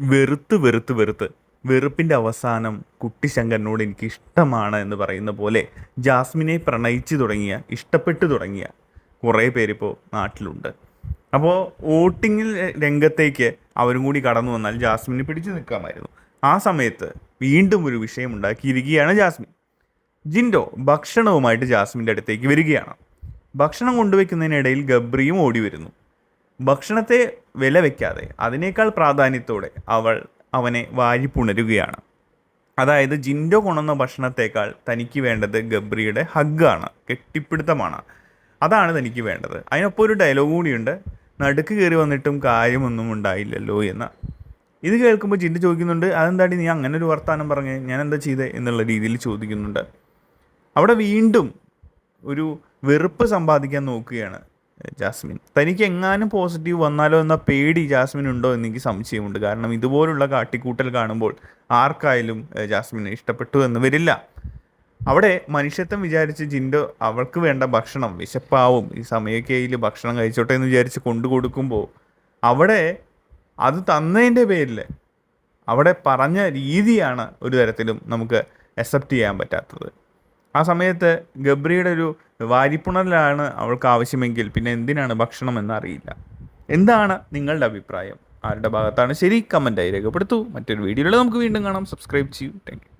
വെറുത്ത് വെറുത്ത് വെറുത്ത് വെറുപ്പിന്റെ അവസാനം കുട്ടിശങ്കരനോട് എനിക്ക് ഇഷ്ടമാണ് എന്ന് പറയുന്ന പോലെ ജാസ്മിനെ പ്രണയിച്ചു തുടങ്ങിയ ഇഷ്ടപ്പെട്ടു തുടങ്ങിയ കുറേ പേരിപ്പോൾ നാട്ടിലുണ്ട്. അപ്പോൾ വോട്ടിങ്ങിൽ രംഗത്തേക്ക് അവരും കൂടി കടന്നു വന്നാൽ ജാസ്മിനെ പിടിച്ചു നിൽക്കാമായിരുന്നു. ആ സമയത്ത് വീണ്ടും ഒരു വിഷയം ഉണ്ടാക്കിയിരിക്കുകയാണ് ജാസ്മിൻ ജിൻഡോ ഭക്ഷണവുമായിട്ട് ജാസ്മിന്റെ അടുത്തേക്ക് വരികയാണ്. ഭക്ഷണം കൊണ്ടുവയ്ക്കുന്നതിനിടയിൽ ഗബ്രിയും ഓടി വരുന്നു. ഭക്ഷണത്തെ വില വയ്ക്കാതെ അതിനേക്കാൾ പ്രാധാന്യത്തോടെ അവൾ അവനെ വാരിപ്പുണരുകയാണ് അതായത് ജിൻഡോ കൊണ്ടുവന്ന ഭക്ഷണത്തേക്കാൾ തനിക്ക് വേണ്ടത് ഗബ്രിയുടെ ഹഗ്ഗാണ് കെട്ടിപ്പിടുത്തമാണ്. അതാണ് തനിക്ക് വേണ്ടത്. അതിനൊപ്പം ഒരു ഡയലോഗ് കൂടിയുണ്ട്. നടുക്ക് കയറി വന്നിട്ടും കാര്യമൊന്നും ഉണ്ടായില്ലല്ലോ എന്ന്. ഇത് കേൾക്കുമ്പോൾ ജിൻഡ് ചോദിക്കുന്നുണ്ട് അതെന്താടി നീ അങ്ങനെ ഒരു വർത്താനം പറഞ്ഞ്? ഞാൻ എന്താ ചെയ്തേ? എന്നുള്ള രീതിയിൽ ചോദിക്കുന്നുണ്ട്. അവിടെ വീണ്ടും ഒരു വെറുപ്പ് സമ്പാദിക്കാൻ നോക്കുകയാണ്. ജാസ്മിൻ. തനിക്ക് എങ്ങാനും പോസിറ്റീവ് വന്നാലോ എന്ന പേടി ജാസ്മിൻ ഉണ്ടോ എന്ന് എനിക്ക് സംശയമുണ്ട്. കാരണം ഇതുപോലുള്ള കാട്ടിക്കൂട്ടൽ കാണുമ്പോൾ ആർക്കായാലും ജാസ്മിനെ ഇഷ്ടപ്പെട്ടു എന്ന് വരില്ല. അവിടെ മനുഷ്യത്വം വിചാരിച്ച് ജിൻഡോ അവൾക്ക് വേണ്ട ഭക്ഷണം വിശപ്പാവും ഈ സമയക്കയിൽ ഭക്ഷണം കഴിച്ചോട്ടെ എന്ന് വിചാരിച്ച് കൊണ്ടു കൊടുക്കുമ്പോൾ അവിടെ അത് തന്നതിന്റെ പേരിൽ അവിടെ പറഞ്ഞ രീതിയാണ് ഒരു തരത്തിലും നമുക്ക് അക്സെപ്റ്റ് ചെയ്യാൻ പറ്റാത്തത്. ആ സമയത്ത് ഗബ്രിയുടെ ഒരു വാരിപ്പുണലാണ് അവൾക്ക് ആവശ്യമെങ്കിൽ പിന്നെ എന്തിനാണ് ഭക്ഷണം എന്നറിയില്ല എന്താണ് നിങ്ങളുടെ അഭിപ്രായം? ആരുടെ ഭാഗത്താണ്? ശരി കമന്റായി രേഖപ്പെടുത്തൂ. മറ്റൊരു വീഡിയോയിൽ നമുക്ക് വീണ്ടും കാണാം. സബ്സ്ക്രൈബ് ചെയ്യൂ. താങ്ക്